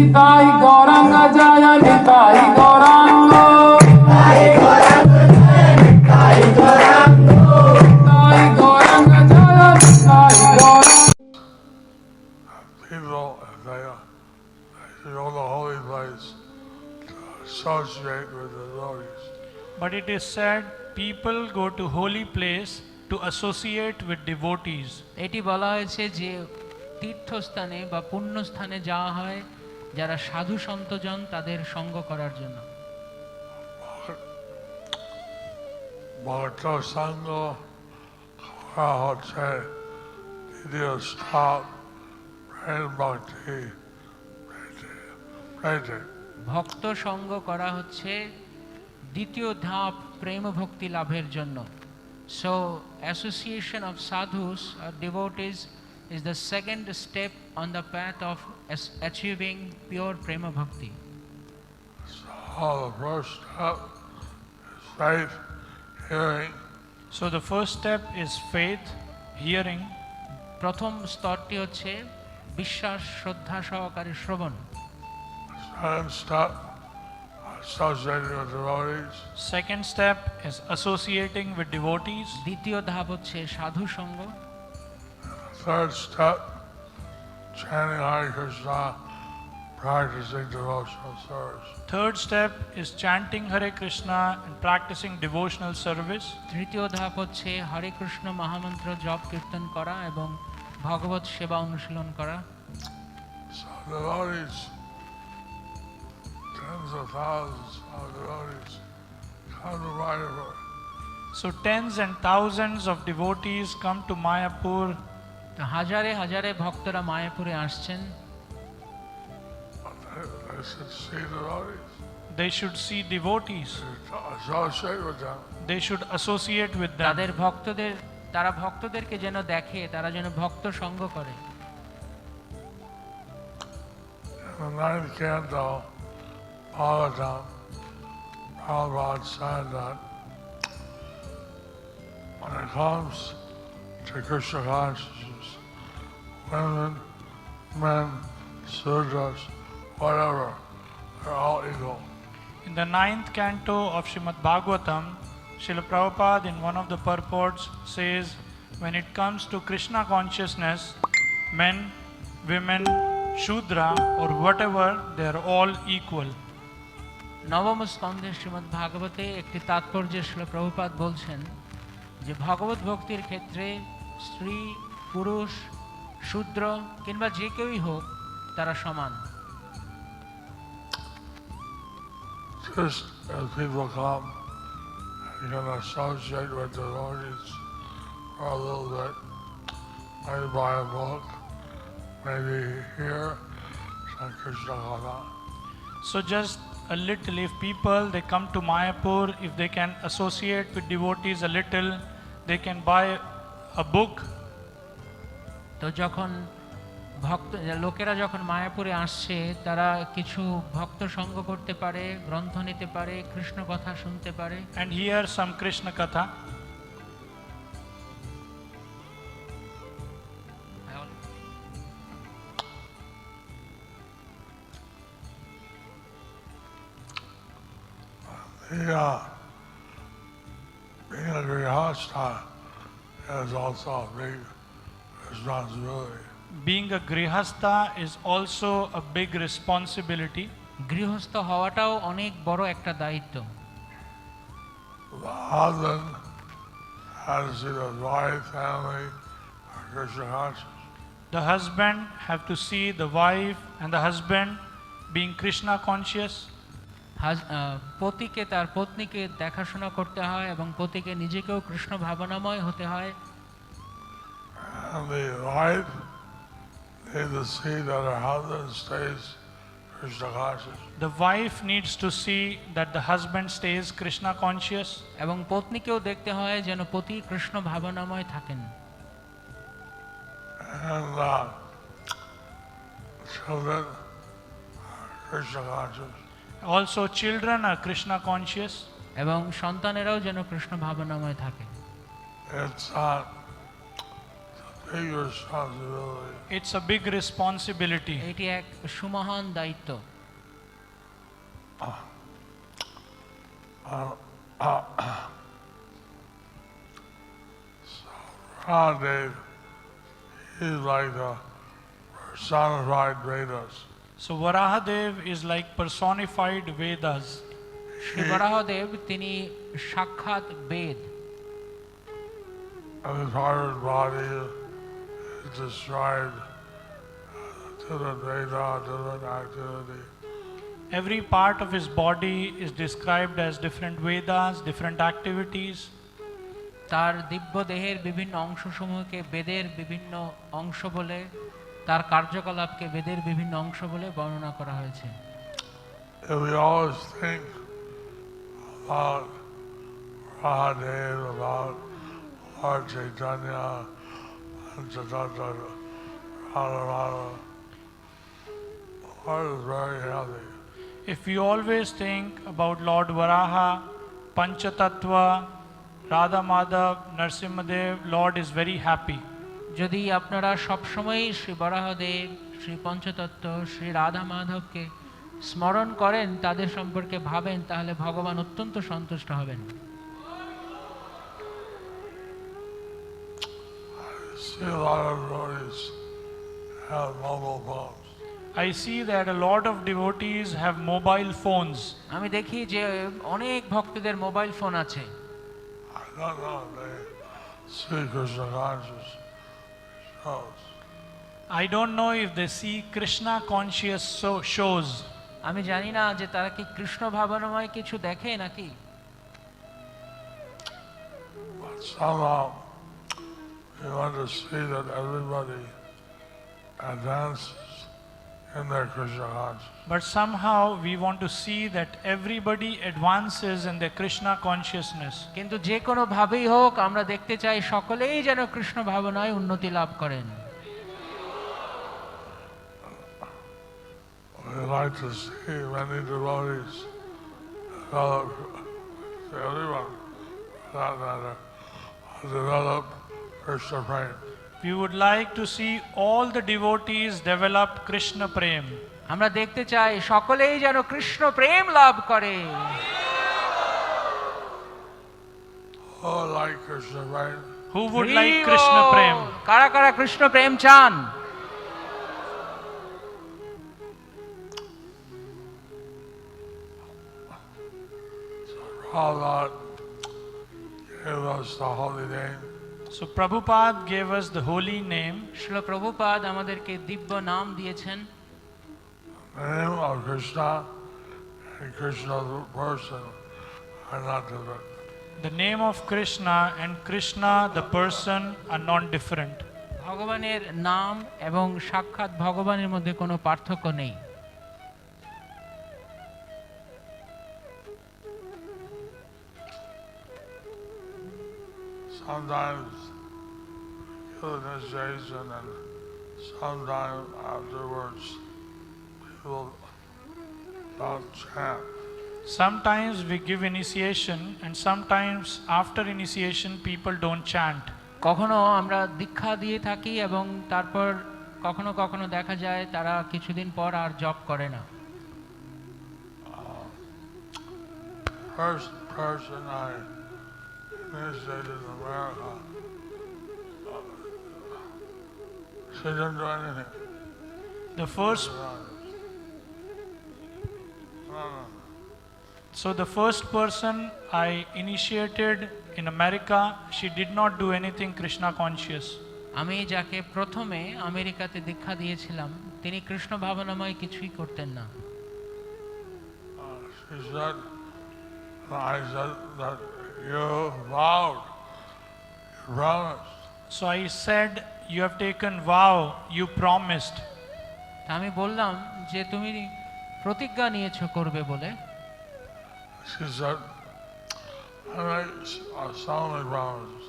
Nitai Gauranga Joy Nitai Gauranga Nitai Gauranga Joy Nitai Gauranga people, if they, uh, they go to the holy place to associate with the devotees. But it is said people go to holy place to associate with devotees. এটি বলা হয়েছে যে তীর্থস্থানে বা পুণ্যস্থানে যাওয়া হয় যারা সাধু সন্তজন তাদের সঙ্গ করার জন্য। Bhakta Sangha করা হচ্ছে দ্বিতীয় প্রেম ভক্তি ভক্ত সঙ্গ করা হচ্ছে দ্বিতীয় ধাপ প্রেম ভক্তি লাভের জন্য। So association of sadhus R devotees is the second step on the path of achieving pure প্রেম ভক্তি So the first step is faith, hearing, So the first step is faith, hearing. প্রথম স্তরটি হচ্ছে বিশ্বাস শ্রদ্ধা সহকারে শ্রবণ second step associating with devotees, Second step is associating with devotees. দ্বিতীয় ধাপ হচ্ছে সাধু সঙ্গ third step chanting Hare Krishna, practicing devotional service. Third step is chanting Hare Krishna and practicing devotional service. তৃতীয় ধাপ হচ্ছে হরে কৃষ্ণ মহামন্ত্র জপ কীর্তন করা এবং ভগবত সেবা অনুশীলন করা So devotees, tens of thousands of devotees come to Mayapur. So tens and thousands of devotees come to Mayapur. তো হাজারে হাজারে ভক্তরা মায়াপুরে আসছেন। তাদের ভক্তদের তারা ভক্তদেরকে যেন দেখে তারা যেন ভক্ত সঙ্গ করে। When it comes to Krishna consciousness, women, men, sudras, whatever, they're all equal. In the ninth canto of Srimad Bhagavatam, Srila Prabhupada in one of the purports says, when it comes to Krishna consciousness, men, women, Shudra or whatever, they are all equal. নবম স্কন্ধে শ্রীমদ্ ভাগবতে একটি তাৎপর্য শিল প্রভুপাত বলছেন যে ভগবত ভক্তির ক্ষেত্রে স্ত্রী পুরুষ শূদ্র কিংবা যে কেউই হোক তারা সমান। So just a little, if people they come to Mayapur, if they can associate with devotees a little, they can buy a book তো যখন ভক্ত লোকেরা যখন মায়াপুরে আসছে তারা কিছু ভক্ত সঙ্গ করতে পারে গ্রন্থ নিতে পারে কৃষ্ণ কথা শুনতে পারে and hear some Krishna Katha. The, uh, being a grihastha is also a big responsibility. Being a grihastha is also a big responsibility. গৃহস্থ হওয়াটাও অনেক বড় একটা দায়িত্ব The husband has to see his wife, family, are Krishna conscious. The husband have to see the wife and the husband being Krishna conscious. পতিকে তার পত্নীকে দেখাশোনা করতে হয় এবং পতিকে নিজেকেও কৃষ্ণ ভাবনাময় হতে হয়। এবং পত্নীকেও দেখতে হয় যেন পতি কৃষ্ণ ভাবনাময় থাকেন। And uh, children are Krishna conscious. Also, children are Krishna conscious. এবং সন্তানেরাও যেন কৃষ্ণ ভাবনাময় থাকে It's not to big responsibility. It's a big responsibility. এটি এক সুমহান দায়িত্ব Mahadev, he's like the personified Vedas. So Varahadev is like personified Vedas. Shri Varahadev তিনি সাক্ষাৎ বেদ Every part of his body is described to the Veda, to the activity. Every part of his body is described as different Vedas, different activities. তার দিব্য দেহের বিভিন্ন অংশসমূহকে বেদের বিভিন্ন অংশ বলে তার কার্যকলাপকে বেদের বিভিন্ন অংশ বলে বর্ণনা করা হয়েছে If we always think about Mahadev, about Lord Chaitanya, and Chaitanya, Radharada, heart is very healthy. If we always think about Lord Varaha, Panchatattva, Radha Madhav, Narsimhadev, Lord is very happy. যদি আপনারা সবসময়ই শ্রী বরাহদেব শ্রী পঞ্চতত্ত্ব শ্রী রাধা মাধবকে স্মরণ করেন তাদের সম্পর্কে ভাবেন তাহলে ভগবান অত্যন্ত সন্তুষ্ট হবেন. I see that a lot of devotees have mobile phones. আমি দেখি যে অনেক ভক্তদের মোবাইল ফোন আছে I don't know if they see Krishna conscious shows. I don't know if they see Krishna conscious so shows. আমি জানি না যে তারা কি কৃষ্ণ ভাবনাময় কিছু দেখে নাকি But somehow we want to see that everybody advances in their Krishna consciousness. But somehow we want to see that everybody advances in their Krishna consciousness. কিন্তু যে কোনো ভাবেই হোক আমরা দেখতে চাই সকলেই যেন কৃষ্ণ ভাবনায় উন্নতি লাভ করেন We like to see many devotees develop, everyone, for that matter, develop Krishna prema. We would like to see all the devotees develop Krishna Prem. আমরা দেখতে চাই সকলেই যেন কৃষ্ণ প্রেম লাভ করে Oh, like Krishna prema. Who would like Krishna Prem? কারা কারা কৃষ্ণ প্রেম চান Prabhupada gave us the holy name. So Prabhupada gave us the holy name. শিল প্রভুপাদ আমাদেরকে দিব্য নাম দিয়েছেন The name of Krishna and Krishna the person are not different. The name of Krishna and Krishna the person are not different. ভগবানের নাম এবং সাক্ষাৎ ভগবানের মধ্যে কোনো পার্থক্য নেই Sometimes initiation and sometime afterwards people don't chant. Sometimes we give initiation, and sometimes after initiation, people don't chant. কখনো আমরা দীক্ষা দিয়ে থাকি এবং তারপর কখনো কখনো দেখা যায় তারা কিছুদিন পর আর জব করে না First person I initiated in America, she didn't do anything. The first, so the first person I initiated in America, she did not do anything Krishna conscious. আমি যাকে প্রথমে আমেরিকাতে দীক্ষা দিয়েছিলাম তিনি কৃষ্ণ ভাবনাময় কিছুই করতেন না Uh, she said, I said that you vowed, you promised. So I said, You have taken vow, you promised. তা আমি বললাম যে তুমি প্রতিজ্ঞা নিয়েছো করবে বলে She said, I make s- uh, so many promises.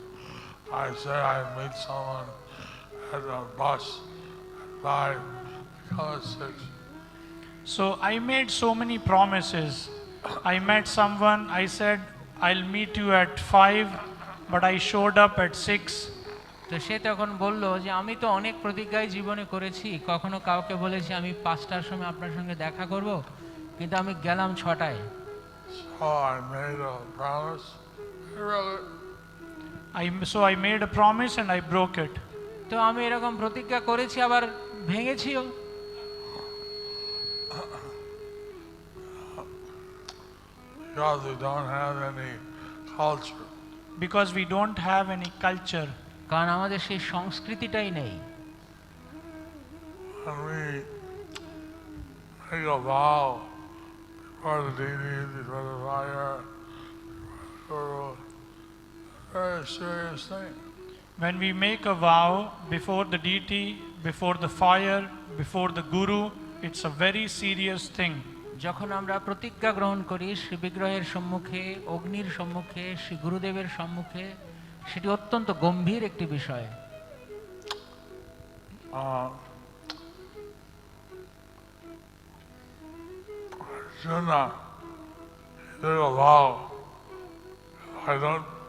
I say I meet someone at a bus at five, come at six. So I made so many promises. I met someone, I said, I'll meet you at 5, but I showed up at 6. তো সে তখন বলল যে আমি তো অনেক প্রতিজ্ঞাই জীবনে করেছি কখনো কাউকে বলেছি আমি পাঁচটার সময় আপনার সঙ্গে দেখা করব কিন্তু আমি গেলাম ছটায় I made a promise. I so I made a promise and I broke it. তো আমি এরকম প্রতিজ্ঞা করেছি আবার ভেঙেছিও because we don't have any culture. Because we don't have any culture. কারণ আমাদের সেই সংস্কৃতিটাই নেই When we make a vow before the deities, before the fire, before the very serious thing. When we make a vow before the deity, before the fire, before the guru, it's a very serious thing. যখন আমরা প্রতিজ্ঞা গ্রহণ করি শ্রী বিগ্রহের সম্মুখে, অগ্নির সম্মুখে, শ্রী গুরুদেবের সম্মুখে, সেটি অত্যন্ত গম্ভীর একটি বিষয়. If I don't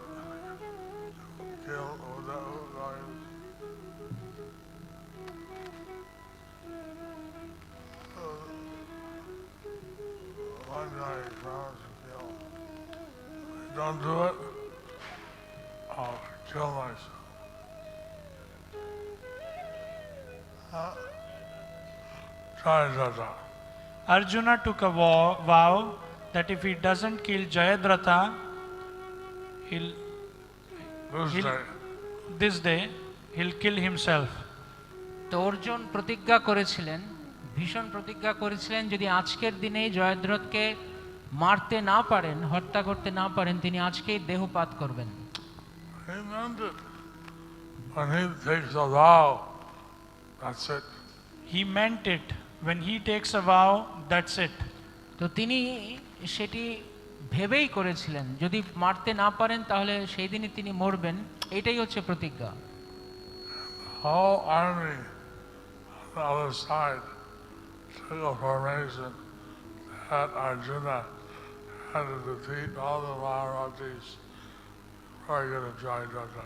one guy he promised to kill. If I don't do it, I'll kill myself. Try Jata. Arjuna took a vow, vow that if he doesn't kill Jayadratha, he'll, This He'll- day. this day, he'll kill himself. তো অর্জুন প্রতিজ্ঞা করেছিলেন ভীষণ প্রতিজ্ঞা করেছিলেন যদি আজকের দিনেই জয়দ্রথকে মারতে না পারেন হত্যা করতে না পারেন তিনি আজকেই দেহপাত করবেন. When he takes a vow, that's it. তো তিনি সেটি ভেবেই করেছিলেন যদি মারতে না পারেন তাহলে সেই দিনই তিনি মরবেন এটাই হচ্ছে প্রতিজ্ঞা Whole army on the other side took a formation that Arjuna had to defeat all the Maharajas before he could enjoy Jata.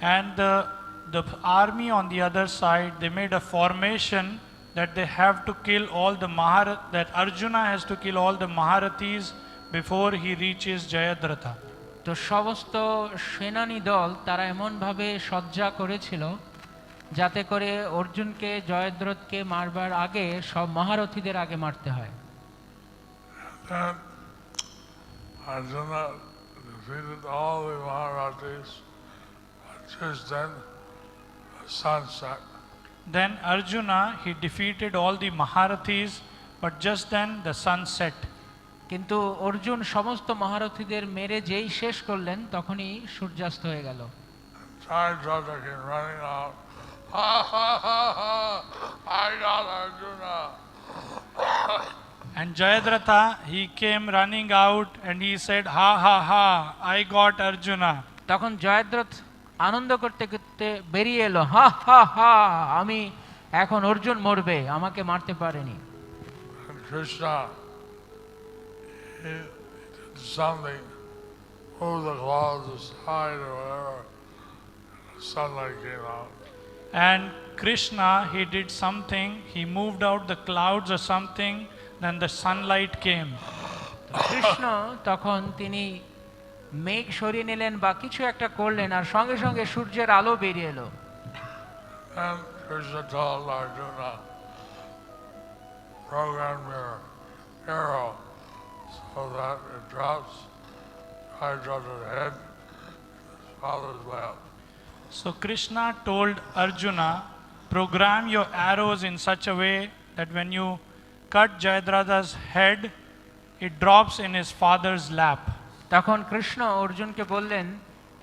And the, the army on the other side, they made a formation that they have to kill all the Maharat, that Arjuna has to kill all the Maharathis before he reaches Jayadratha. তো সমস্ত সেনানী দল তারা এমনভাবে সজ্জা করেছিল যাতে করে অর্জুনকে জয়দ্রথকে মারবার আগে সব মহারথীদের আগে মারতে হয়। কিন্তু অর্জুন সমস্ত মহারথীদের মেরে যেই শেষ করলেন তখনই সূর্যাস্ত হয়ে গেল। Running And Jayadratha, he came running out and he said, Ha ha ha, I got Arjuna. তখন জয়দ্রথ আনন্দ করতে করতে বেরিয়ে এলো হা হা হা আমি এখন অর্জুন মরবে আমাকে মারতে পারেনি And Krishna, he did something, moved the clouds aside or whatever, sunlight came out. And Krishna, he did something, he moved out the clouds or something, then the sunlight came. Krishna তখন তিনি মেঘ সরিয়ে নিলেন বা কিছু একটা করলেন আর সঙ্গে সঙ্গে সূর্যের আলো বেরিয়ে এলো And Krishna told Arjuna, program your arrow so that it drops Jayadratha's head, his father's lap. So Krishna told Arjuna, program your arrows in such a way that when you cut Jayadrada's head, it drops in his father's lap. তখন কৃষ্ণ অর্জুনকে বললেন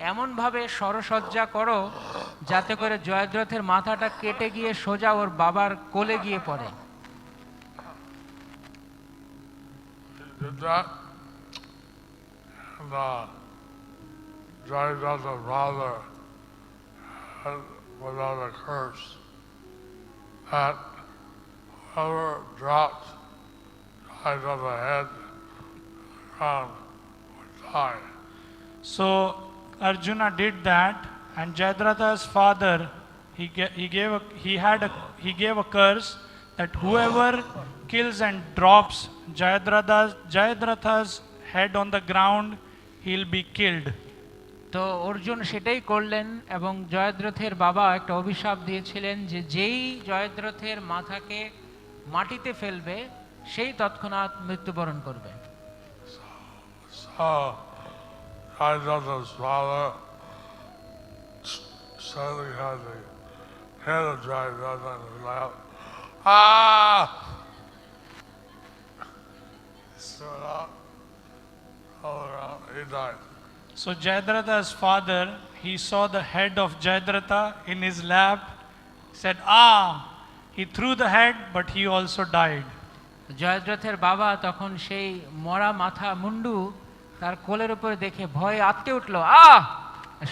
এমনভাবে সরসজ্জা করো যাতে করে জয়দ্রথের মাথাটা কেটে গিয়ে সোজা ওর বাবার কোলে গিয়ে পড়ে He did that, and uh, Jayadratha's father had put out a curse that whoever Jayadratha's head on the ground would die. So Arjuna did that And Jayadratha's father, he, he gave a, he had a, he gave a curse that whoever kills and drops Jayadratha's, Jayadratha's head on the ground, he'll be killed. তো অর্জুন সেটাই করলেন এবং জয়দ্রথের বাবা একটা অভিশাপ দিয়েছিলেন যে যেই জয়দ্রথের মাথাকে মাটিতে ফেলবে, সেই তৎক্ষণাৎ মৃত্যুবরণ করবে। He died. So Jayadratha's father, he saw the head of Jayadratha in his lap, said, Ah! He threw the head, but he also died. জয়দ্রথের বাবা তখন সেই মরা মাথা মুন্ডু তার কোলের উপরে দেখে ভয়ে আটকে উঠলো আহ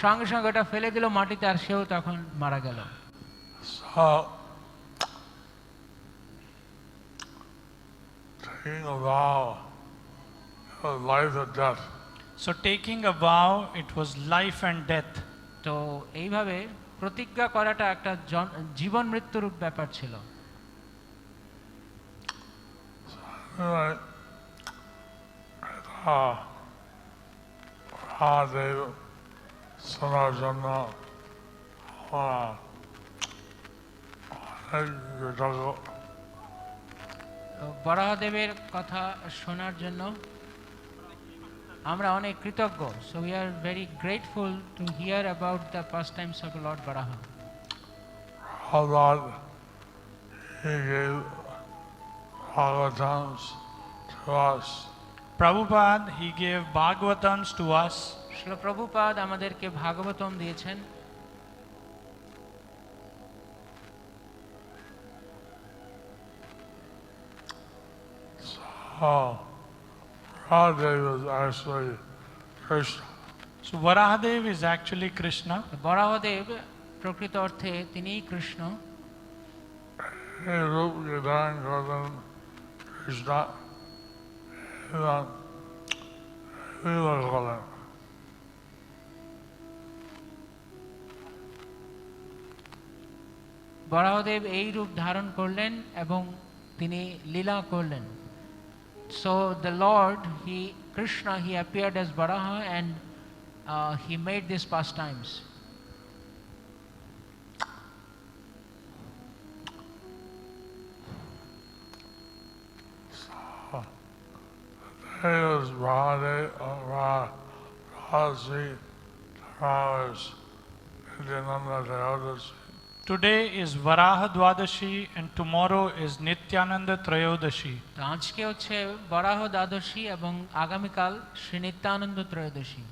সঙ্গে সঙ্গে ওটা ফেলে দিল মাটিতে আর সেও তখন মারা গেল So, taking a vow of life and death. So taking a vow, it was life and death. তো এইভাবে প্রতিজ্ঞা করাটা একটা জন- জীবন মৃত্যুর ব্যাপার ছিল. Uh, শোনার জন্য বরাহদেবের কথা শোনার জন্য আমরা অনেক কৃতজ্ঞ so we are very grateful to hear about the first times of lord Varaha Prabhupada, he gave Bhagavatams to us. Prabhupada, he gave Bhagavatams to us. শিল প্রভুপাদ আমাদেরকে ভাগবতম দিয়েছেন Oh, Radha was actually Krishna. So Varahadev is actually Krishna. Varahadev প্রকৃত অর্থে তিনিই Krishna He Rup Gidan Godan Krishna. Even Vila Godan. Varahadev এই রূপ ধারণ করলেন এবং তিনি লীলা করলেন So the Lord, he Krishna, he appeared as Baraha and uh, he made these pastimes. So, there is Radhe, uh, Razi, Travis, Nityananda Devadas, Today is Varaha Dwadashi and tomorrow is Nityananda Trayodashi. তো আজকে হচ্ছে বরাহ দ্বাদশী এবং আগামীকাল শ্রী নিত্যানন্দ ত্রয়োদশী